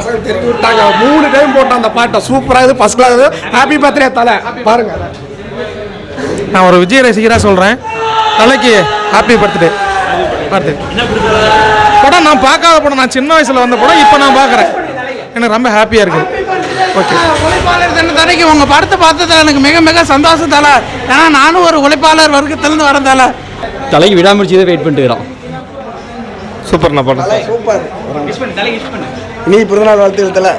பசங்க தெரிஞ்சு விட்டாங்க மூணு டைம் போட்டோம் அந்த பாட்டை சூப்பராக இது ஃபர்ஸ்ட் கிளாஸ் ஹாப்பி பர்த்டே தலை. பாருங்க. நான் ஒரு விஜய் ரசிகராக சொல்கிறேன் தலைக்கு ஹாப்பி பர்த்டே பர்த்டே படம் நான் பார்க்காத படம் நான் சின்ன வயசில் வந்த படம் இப்போ நான் பார்க்குறேன். எனக்கு ரொம்ப ஹாப்பியாக இருக்குது ஓகே உழைப்பாளர் தின தடைக்கு உங்க படத்தை பார்த்ததுல எனக்கு மிக மிக சந்தோஷம் தல. ஏன்னா நானும் ஒரு உழைப்பாளர் வர்க்கத்திலிருந்து வரேன் தல. தலைக்கு விடாமுடிச்சு தான் வெயிட் பண்ணிட்டு இருக்கிறோம். சூப்பர் நான் படம் சூப்பர் நீ பிறந்தநாள் வாழ்த்து தலை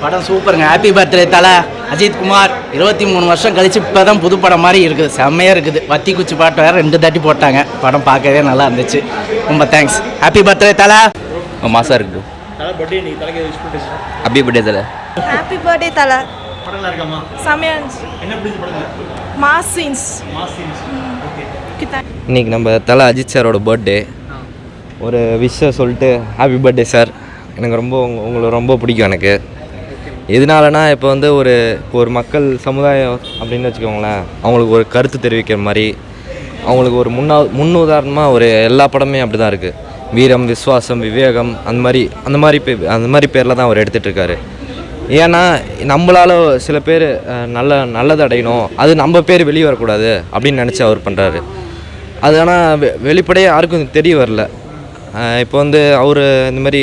படம் சூப்பருங்க. ஹாப்பி பர்த்டே தலை. அஜித் குமார் இருபத்தி மூணு வருஷம் கழிச்சு இப்போ தான் புது படம் மாதிரி இருக்குது. செம்மையாக இருக்குது. வத்தி குச்சி பாட்டு வேறு ரெண்டு தட்டி போட்டாங்க. படம் பார்க்கவே நல்லா இருந்துச்சு. ரொம்ப தேங்க்ஸ் ஹாப்பி பர்த்டே தலை. மாசா இருக்கு. அப்படி பட்டே தலை. ஹாப்பி பர்த்டே தலை. செம்மையா இருந்துச்சு. மாஸ் சீன்ஸ் இன்னைக்கு நம்ம தலை அஜித் சாரோட பர்த்டே ஒரு விஷயம் சொல்லிட்டு ஹாப்பி பர்த்டே சார் எனக்கு ரொம்ப உங்க- உங்களை ரொம்ப பிடிக்கும் எனக்கு. எதனாலனா இப்போ வந்து ஒரு ஒரு மக்கள் சமுதாயம் அப்படின்னு வச்சுக்கோங்களேன் அவங்களுக்கு ஒரு கருத்து தெரிவிக்கிற மாதிரி அவங்களுக்கு ஒரு முன்னா முன் உதாரணமாக ஒரு எல்லா படமே அப்படி தான் இருக்குது வீரம் விஸ்வாசம் விவேகம் அந்த மாதிரி அந்த மாதிரி பே அந்த மாதிரி பேரில் தான் அவர் எடுத்துகிட்ருக்காரு ஏன்னா நம்மளால் சில பேர் நல்ல நல்லது அடையணும். அது நம்ம பேர் வெளியே வரக்கூடாது அப்படின்னு நினச்சி அவர் பண்ணுறாரு அது ஆனால் வெ வெளிப்படையாக யாருக்கும் தெரிய வரல. இப்போ வந்து அவர் இந்த மாதிரி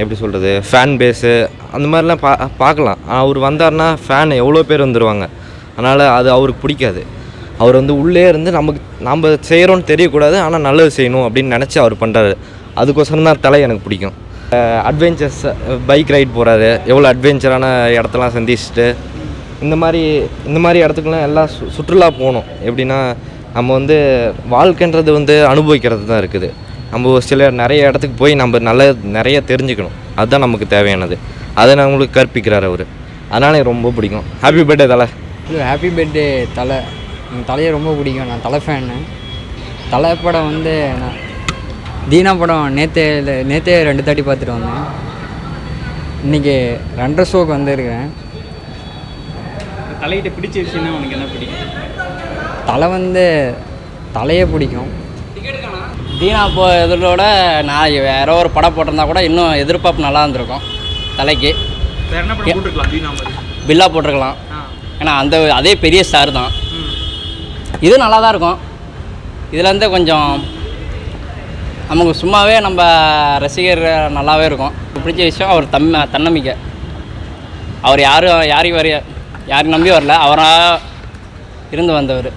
எப்படி சொல்கிறது ஃபேன் பேஸு அந்த மாதிரிலாம் பா பார்க்கலாம். அவர் வந்தார்னா ஃபேன் எவ்வளோ பேர் வந்துடுவாங்க அதனால் அது அவருக்கு பிடிக்காது. அவர் வந்து உள்ளே இருந்து நமக்கு நம்ம செய்கிறோன்னு தெரியக்கூடாது ஆனால் நல்லது செய்யணும் அப்படின்னு நினச்சி அவர் பண்ணுறாரு அதுக்கோசரம் தான் தலை எனக்கு பிடிக்கும். அட்வென்ச்சர்ஸ் பைக் ரைட் போகிறாரு எவ்வளோ அட்வென்ச்சரான இடத்தெல்லாம் சந்திச்சுட்டு. இந்த மாதிரி இந்த மாதிரி இடத்துக்குலாம் எல்லாம் சு சுற்றுலா போகணும். எப்படின்னா நம்ம வந்து வாழ்க்கைன்றது வந்து அனுபவிக்கிறது தான் இருக்குது. நம்ம ஒரு சில நிறைய இடத்துக்கு போய் நம்ம நல்ல நிறைய தெரிஞ்சுக்கணும். அதுதான் நமக்கு தேவையானது. அதை நம்மளுக்கு கற்பிக்கிறார் அவர். அதனால் எனக்கு ரொம்ப பிடிக்கும். ஹாப்பி பர்த்டே தலை. ஹாப்பி பர்த்டே தலை. எனக்கு தலையை ரொம்ப பிடிக்கும். நான் தலை ஃபேனு தலை படம் வந்து நான் தீனா படம் நேற்றே நேற்றே ரெண்டு தாட்டி பார்த்துட்டு வந்தேன். இன்றைக்கி ரெண்டரை ஷோக்கு வந்திருக்கேன் தலையிட்ட பிடிச்ச விஷயம்னா உனக்கு என்ன பிடிக்கும்? தலை வந்து தலையே பிடிக்கும். தீனா போ இதோட நான் வேற ஒரு படம் போட்டிருந்தா கூட இன்னும் எதிர்பார்ப்பு நல்லா இருந்திருக்கும். தலைக்கு. பில்லா போட்டிருக்கலாம். ஏன்னா அந்த அதே பெரிய ஸ்டார் தான். இது நல்லா தான் இருக்கும். இதில் இருந்து கொஞ்சம் நமக்கு சும்மாவே நம்ம ரசிகர் நல்லாவே இருக்கும். பிடிச்ச விஷயம் அவர் தம் தன்னம்பிக்கை. அவர் யாரும் யாரையும் வரைய யாரையும் நம்பி வரல. அவராக இருந்து வந்தவர்.